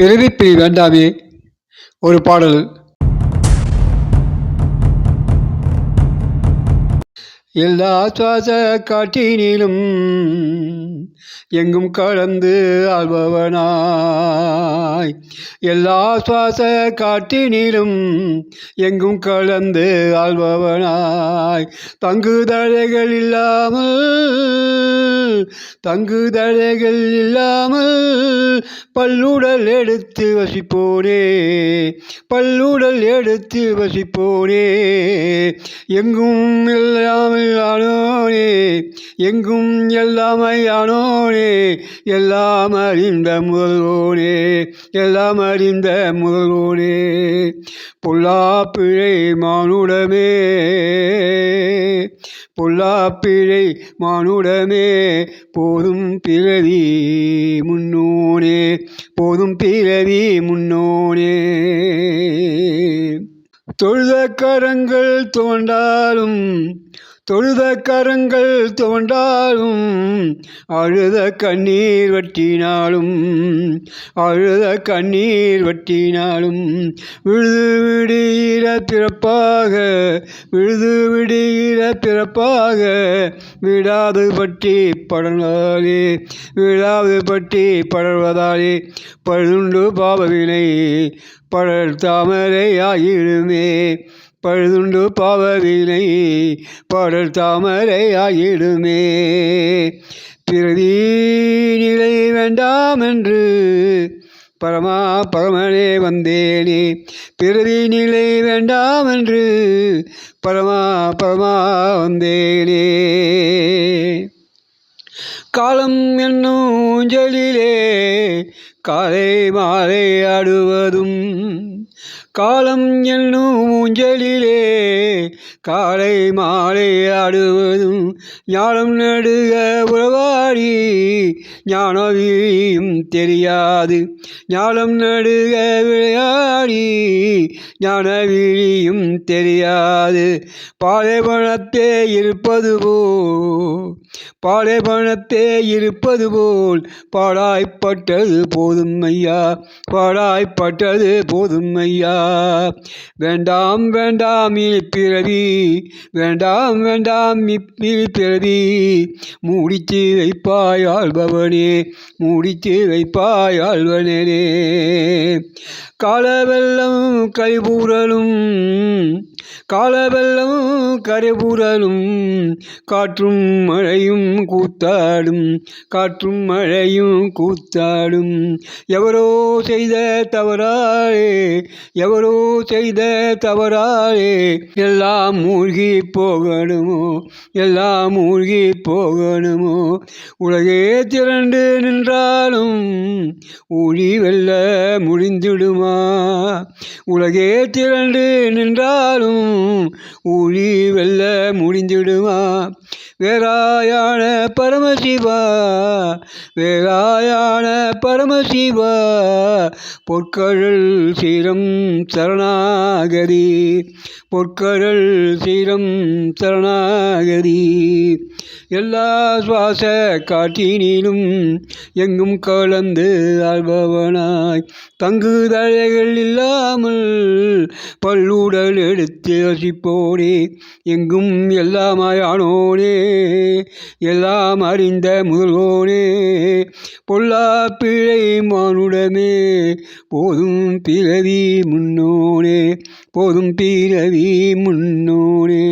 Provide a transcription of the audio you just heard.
பிறவிப்பிரி வேண்டாமே. ஒரு பாடல். எல்லா சுவாச காட்டினிலும் எங்கும் கலந்து ஆள்பவனாய். எல்லா சுவாச காட்டினிலும் எங்கும் கலந்து ஆள்பவனாய். தங்குதழைகள் இல்லாமல் தங்குதழைகள் இல்லாமல் பல்லுடல் எடுத்து வசிப்போனே பல்லுடல் எடுத்து வசிப்போனே. எங்கும் இல்லாமல் ஆனோ எங்கும் எல்லாமையானோனே எல்லாம் அறிந்த முதல்வோனே எல்லாம் அறிந்த முதல்வோனே. பொல்லாப்பிழை மானுடமே பொல்லாப்பிழை மானுடமே போதும் பிறவி முன்னோனே போதும் பிறவி முன்னோனே. தொழுத கரங்கள் தோண்டாலும் தொழுத கரங்கள் தோண்டாலும் அழுத கண்ணீர் வட்டினாலும் அழுத கண்ணீர் வட்டினாலும் விழுது விடுகிற பிறப்பாக விழுது விடுகிற பிறப்பாக விடாது பற்றி படர்வதாலே விடாது பற்றி படர்வதாலே பழுண்டு பாவவினை படர் தாமரை ஆகிடுமே பழுதுண்டு பாவவினை பாடல் தாமரை ஆயிடுமே. பிரதி நிலை வேண்டாம் என்று பரமா பரமனே வந்தேனே. பிறவி நிலை வேண்டாம் என்று பரமா பரமா வந்தேனே. காலம் என்னும் ஊஞ்சலிலே காலை மாலை ஆடுவதும் காலம் என்னும் ஊஞ்சலிலே காலை மாலை ஆடுவதும் ஞானம் நடுக உறவாடி ஞானவியும் தெரியாது. ஞானம் நடுக விளையாடி ஞானவிழியும் தெரியாது. பாலைவனத்தே இருப்பது போல் பாலைவனத்தே இருப்பது போல் பாடாய்ப்பட்டது போதும் ஐயா பாடாய்ப்பட்டது போதும் ஐயா. வேண்டாம் வேண்டாம் இனி பிறவி வேண்டாம் வேண்டாம் இப்பில் பிறவி மூடிச்சு வைப்பாய் ஆள்பவனே மூடிச்சு வைப்பாய் ஆள்வனே காலவெல்லம் கைபூரலும் காலவெல்லம் கரைபூரலும் காற்றும் மழையும் கூத்தாடும் காற்றும் மழையும் கூத்தாடும். எவரோ செய்த தவறாளே எவரோ செய்த தவறாளே எல்லாம் எல்லாம் மூழ்கி போகணுமோ? எல்லாம் மூழ்கி போகணுமோ? உலகே திரண்டு நின்றாலும் ஊழி வெல்ல முடிந்துடுமா? உலகே திரண்டு நின்றாலும் ஊழி வெல்ல முடிந்துடுமா? வேறாயான பரமசிவா வேறாயான பரமசிவா பொற்கழல் சீரம் சரணாகதி. பொற்கடல் சீரம் சரணாகதி. எல்லா சுவாச காற்றினிலும் எங்கும் கலந்து ஆள்பவனாய். தங்கு தழைகள் இல்லாமல் பல்லுடல் எடுத்து வசிப்போனே எங்கும் எல்லாமாய் எல்லாம் அறிந்த முதல்வோனே பொல்லா பிழை மானுடமே போதும் பிறவி முன்னோனே. போதும் பிறவி முன்னோனே.